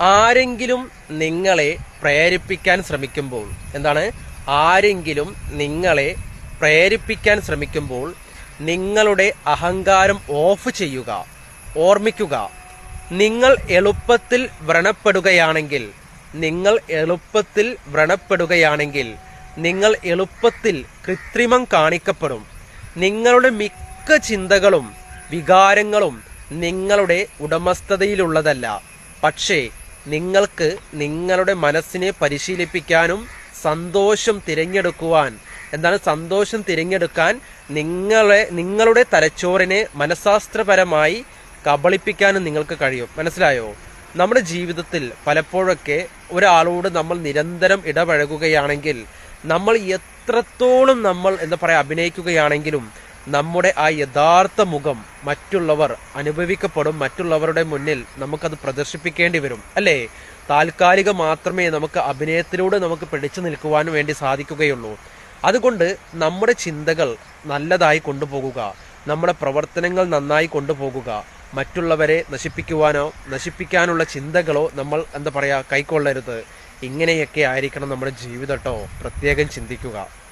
ആരെങ്കിലും നിങ്ങളെ പ്രേരിപ്പിക്കാൻ ശ്രമിക്കുമ്പോൾ എന്താണ്? ആരെങ്കിലും നിങ്ങളെ പ്രേരിപ്പിക്കാൻ ശ്രമിക്കുമ്പോൾ നിങ്ങളുടെ അഹങ്കാരം ഓഫ് ചെയ്യുക ഓർമ്മിക്കുക. നിങ്ങൾ എളുപ്പത്തിൽ വ്രണപ്പെടുകയാണെങ്കിൽ നിങ്ങൾ എളുപ്പത്തിൽ വ്രണപ്പെടുകയാണെങ്കിൽ നിങ്ങൾ എളുപ്പത്തിൽ കൃത്രിമം കാണിക്കപ്പെടും. നിങ്ങളുടെ മിക്ക ചിന്തകളും വികാരങ്ങളും നിങ്ങളുടെ ഉടമസ്ഥതയിലുള്ളതല്ല. പക്ഷേ നിങ്ങൾക്ക് നിങ്ങളുടെ മനസ്സിനെ പരിശീലിപ്പിക്കാനും സന്തോഷം തിരഞ്ഞെടുക്കുവാൻ. എന്താണ് സന്തോഷം തിരഞ്ഞെടുക്കാൻ? നിങ്ങളെ നിങ്ങളുടെ തലച്ചോറിനെ മനഃശാസ്ത്രപരമായി കബളിപ്പിക്കാനും നിങ്ങൾക്ക് കഴിയും. മനസ്സിലായോ? നമ്മുടെ ജീവിതത്തിൽ പലപ്പോഴൊക്കെ ഒരാളോട് നമ്മൾ നിരന്തരം ഇടപഴകുകയാണെങ്കിൽ നമ്മൾ എത്രത്തോളം നമ്മൾ എന്താ പറയുക അഭിനയിക്കുകയാണെങ്കിലും നമ്മുടെ ആ യഥാർത്ഥ മുഖം മറ്റുള്ളവർ അനുഭവിക്കപ്പെടും മറ്റുള്ളവരുടെ മുന്നിൽ നമുക്കത് പ്രദർശിപ്പിക്കേണ്ടി വരും. അല്ലേ? താൽക്കാലിക മാത്രമേ നമുക്ക് അഭിനയത്തിലൂടെ നമുക്ക് പിടിച്ചു നിൽക്കുവാൻ വേണ്ടി സാധിക്കുകയുള്ളൂ. അതുകൊണ്ട് നമ്മുടെ ചിന്തകൾ നല്ലതായി കൊണ്ടുപോകുക നമ്മുടെ പ്രവർത്തനങ്ങൾ നന്നായി കൊണ്ടുപോകുക മറ്റുള്ളവരെ നശിപ്പിക്കുവാനോ നശിപ്പിക്കാനുള്ള ചിന്തകളോ നമ്മൾ എന്താ പറയാ കൈക്കൊള്ളരുത്. ഇങ്ങനെയൊക്കെ ആയിരിക്കണം നമ്മുടെ ജീവിതം കേട്ടോ പ്രത്യേകം ചിന്തിക്കുക.